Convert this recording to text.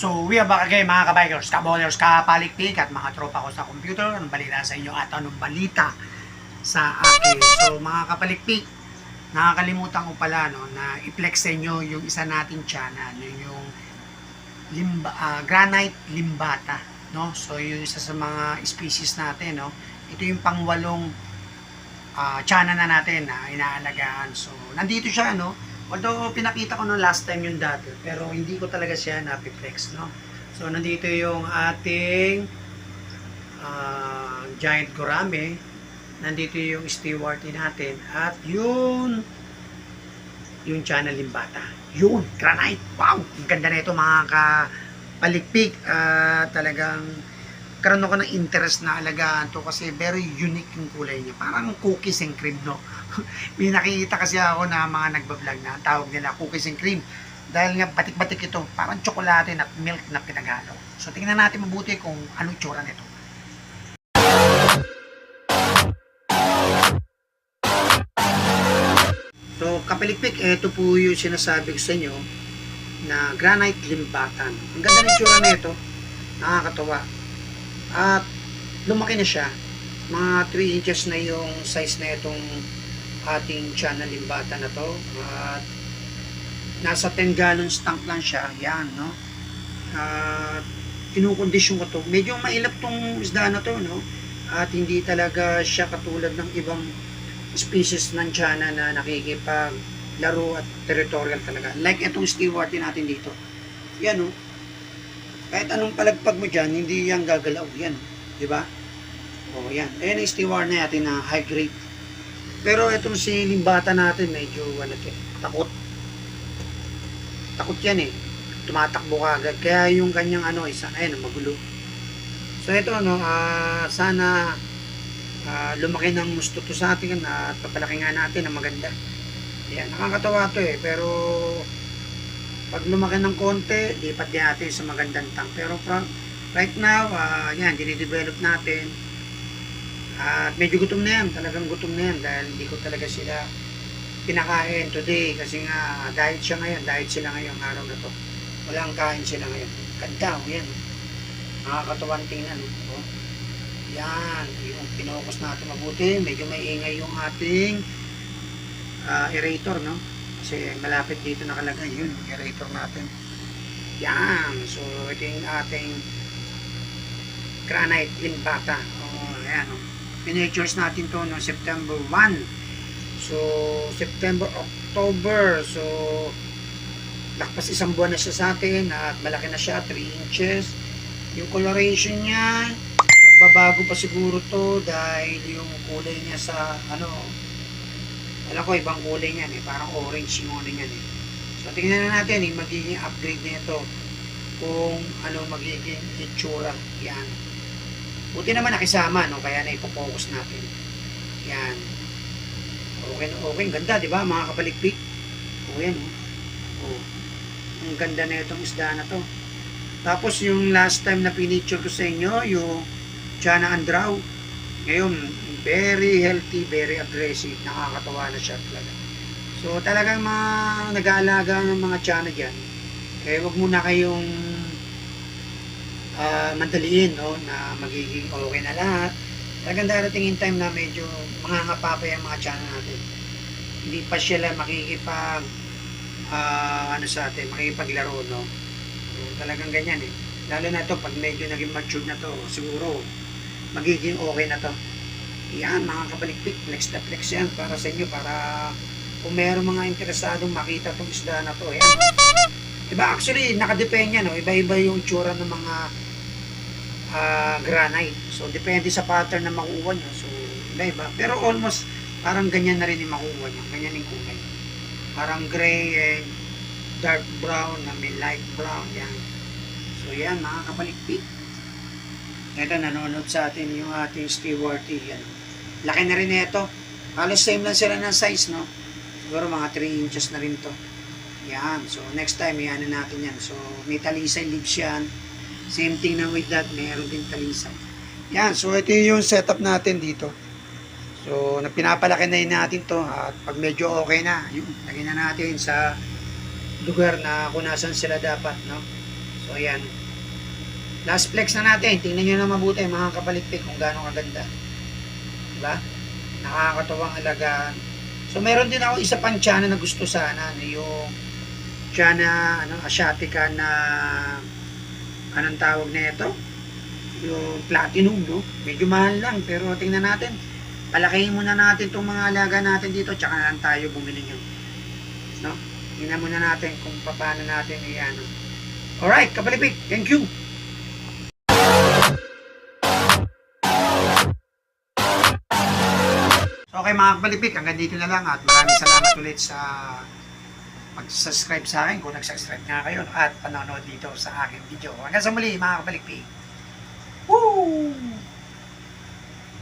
So, we are back again mga kabikers, kaballers, kapalikpik at mga tropa ko sa computer. Anong balita sa inyo at anong balita sa akin. So, mga kapalikpik, nakakalimutan ko pala no, na i-flex sa inyo yung isa nating channel, yun yung limba, ah, granite limbata. No? So, yung isa sa mga species natin. No? Ito yung pangwalong uh, channel na natin na inaalagaan. So, nandito siya, no? Although pinakita ko no last time yung dati, pero hindi ko talaga siya napiplex, no? So, nandito yung ating ah, giant gurame, nandito yung steward natin, at yun, yung channel limbata. Yun, granite. Wow! Ang ganda na ito mga kapalikpik. Ah, talagang karoon ako ng interest na alagaan to kasi very unique yung kulay niya. Parang cookies and cream, no? May nakikita kasi ako na mga nagbablog na tawag nila cookies and cream. Dahil nga batik-batik ito, parang tsokolate at milk na pinaghalo. So tingnan natin mabuti kung anong tsura nito. So kapilikpik, ito po yung sinasabi ko sa inyo na granite limbatan. Ang ganda ng tsura nito, nakakatawa. At lumaki na siya. Mga 3 inches na yung size na itong ating channel limbata na to. At nasa 10 gallons tank lang siya. Yan, no? At kinukondisyon ko to. Medyo mailap tong isda na to, no? At hindi talaga siya katulad ng ibang species ng tiyan na nakikipag laro at territorial talaga. Like itong steward natin dito. Yan, no? Kahit anong palagpag mo dyan, hindi yan gagalaw. Yan, di ba? O, yan. Ayan ang steward na natin na high grade. Pero itong si limbata natin, medyo ano to, eh, takot. Takot yan eh. Tumatakbo ka agad. Kaya yung kanyang ano, isa, ayun, magulo. So ito, no, ah, sana ah, lumaki ng gusto to sa atin at papalaki nga natin na maganda. Yan, nakakatawa to eh. Pero pag lumaki ng konti, lipat din natin sa magandang tank. Pero from, right now, ah, yan, dinidevelop natin. At medyo gutom na yan, talagang gutom na yan dahil hindi ko talaga sila pinakain today kasi nga diet siya ngayon, diet sila ngayong araw na to. Walang kain sila ngayon. Ganda, oh, yan. Nakakatuwang tingnan. Oh. Yan, yung pinokus natin mabuti. Medyo may ingay yung ating ah, aerator, no? Kasi malapit dito nakalagay yun, aerator natin. Yan, so ito yung ating granite limbata. Oh, ayan, oh. Pinatures natin to no September 1. So, September, October. So, lakpas isang buwan na siya sa atin at malaki na siya, 3 inches. Yung coloration niya, magbabago pa siguro to dahil yung kulay niya sa ano, alam ko ibang kulay niyan eh, parang orange yung ano niyan eh. So, tingnan na natin yung magiging upgrade nito kung ano magiging itsura. Yan. Buti naman nakisama, no? Kaya na ipopokus natin. Yan. Okay na okay. Ganda, di ba? Mga kapalikpik. O yan, oh. Oh. Ang ganda na itong isda na to. Tapos yung last time na pinicture ko sa inyo, yung Chana Andraw. Ngayon, very healthy, very aggressive. Nakakatawa na siya talaga. So talagang mga nag-aalaga ng mga Chana dyan, eh wag muna kayong ah, madaliin, no, na magiging okay na lahat. Talagang darating in time na medyo mangangapa pa yung mga channel natin. Hindi pa sila makikipag ah, ano sa atin, makikipaglaro, no. So, talagang ganyan eh. Lalo na to pag medyo naging mature na to, siguro magiging okay na to. Yan, mga kabalikpik, flex na flex yan para sa inyo, para kung meron mga interesadong makita itong isda na to, yan. Diba, actually, nakadepende yan, no? iba-iba yung tsura ng mga ah, granite. So, depende sa pattern na makuha nyo. So, iba-iba. Pero almost, parang ganyan na rin yung makuha nyo. Ganyan yung kulay. Parang gray and dark brown na may light brown. Yan. So, yan, mga kapalikpik. Ito, nanonood sa atin yung ating steward Yan. Laki na rin ito. Halos same lang sila ng size, no? Siguro mga 3 inches na rin to. Yan. So, next time, yan natin yan. So, may talisay leaves yan. Same thing na with that, meron din talisay. Yan. So, ito yung setup natin dito. So, na pinapalaki na yun natin to. At pag medyo okay na, yun, lagyan na natin sa lugar na kung nasan sila dapat, no? So, yan. Last flex na natin. Tingnan nyo na mabuti mga kapalikpik kung gaano kaganda. Diba? Nakakatawang alagaan. So, meron din ako isa pang tsana na gusto sana. Ano, yung tsana, ano, asiatica na anong tawag na ito? Yung platinum, no? Medyo mahal lang. Pero tingnan natin. Palakihin muna natin itong mga alaga natin dito. Tsaka na lang tayo bumili nyo. No? Tingnan muna natin kung paano natin i-ano. Alright, kapalipik. Thank you. Okay mga kapalipik, hanggang dito na lang at maraming salamat ulit sa pag-subscribe sa akin kung nag-subscribe nga kayo at panonood dito sa aking video. Hanggang sa muli mga kapalipik. Woo!